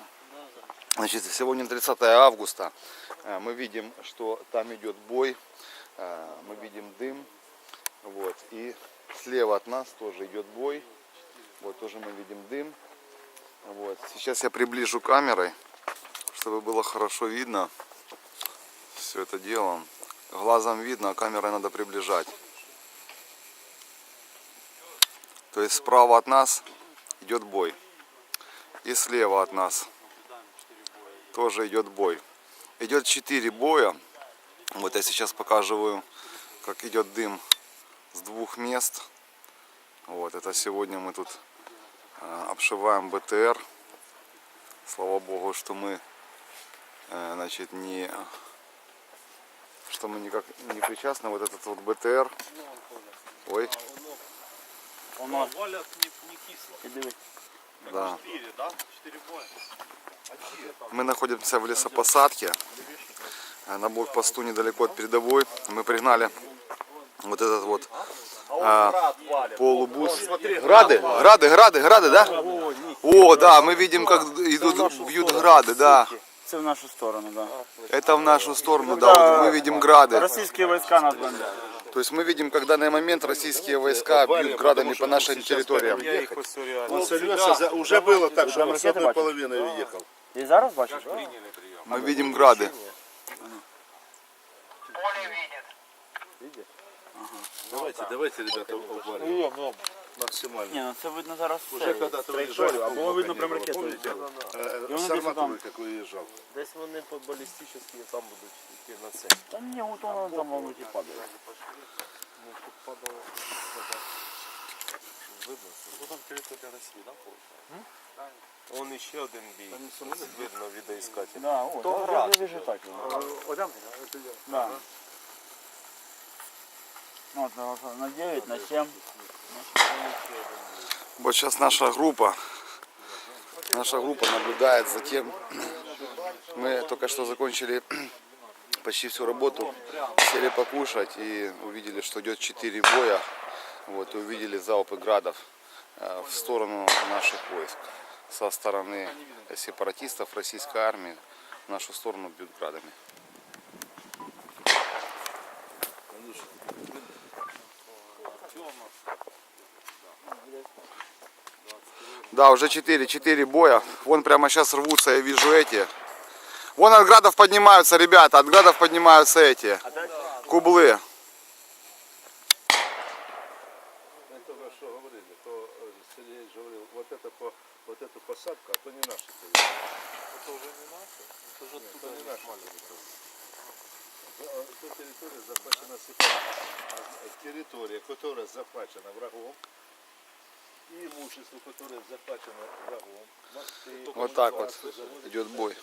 августа. Значит, сегодня 30 августа. Э, Мы видим, что там идет бой. Э, Мы видим дым. Вот. И слева от нас тоже идет бой. Вот тоже мы видим дым. Вот. Сейчас я приближу камерой, чтобы было хорошо видно все это дело. Глазом видно, а камерой надо приближать. То есть справа от нас идет бой. И слева от нас тоже идет бой. Идет 4 боя. Вот я сейчас показываю, как идет дым с двух мест. Вот это сегодня мы тут э, обшиваем БТР. Слава Богу, что мы э, значит не что мы никак не причастны. Вот этот вот БТР. Ой. і диви. да. Четыре, да? Четыре боя. Мы находимся в лесопосадке э, на блокпосту недалеко от передовой. Мы пригнали вот этот вот а, полубус. Грады, грады, грады, грады, да? О, да, мы видим, как идут, бьют грады, да. Це в нашу сторону, да. Это в нашу сторону, да, вот мы видим грады. Російські війська нас бомблять. То есть мы видим, как в данный момент российские войска бьют градами по нашим территориям. Ну, уже было так, что он с одной половиной уехал. І зараз бачиш? Мы видим грады. Давайте, давайте, ребята, обвалим. Максимально. Ні, ну це видно зараз Уже все. когда-то уезжали, а Було видно прям ракету летіло. э, І вони с десь вони по балістичні там будуть йти на це. Та ні, от воно там мабуть і падає. Ну, тут падало видно. Ну там територія Росії, да, виходить? Он ще один бій. Видно відеоіскатель. Да, от, я вже вижу так. Да. От, ну, на 9, на 7. Вот сейчас наша группа, наша группа наблюдает за тем, мы только что закончили почти всю работу, сели покушать и увидели, что идет 4 боя, вот, и увидели залпы градов э, в сторону наших войск. Со стороны сепаратистов российской армии в нашу сторону бьют градами. Да, уже 4, 4 боя. Вон прямо сейчас рвутся, я вижу эти. Вон от градов поднимаются, ребята, от градов поднимаются эти. Кублы. Э, вот эту посадку, а то не наши. Это уже не наши? Это уже оттуда не наши. Эта территория захвачена сепаратами. А Территория, которая захвачена врагом, и имущество, которое захвачено врагом. Вот так вот идет бой.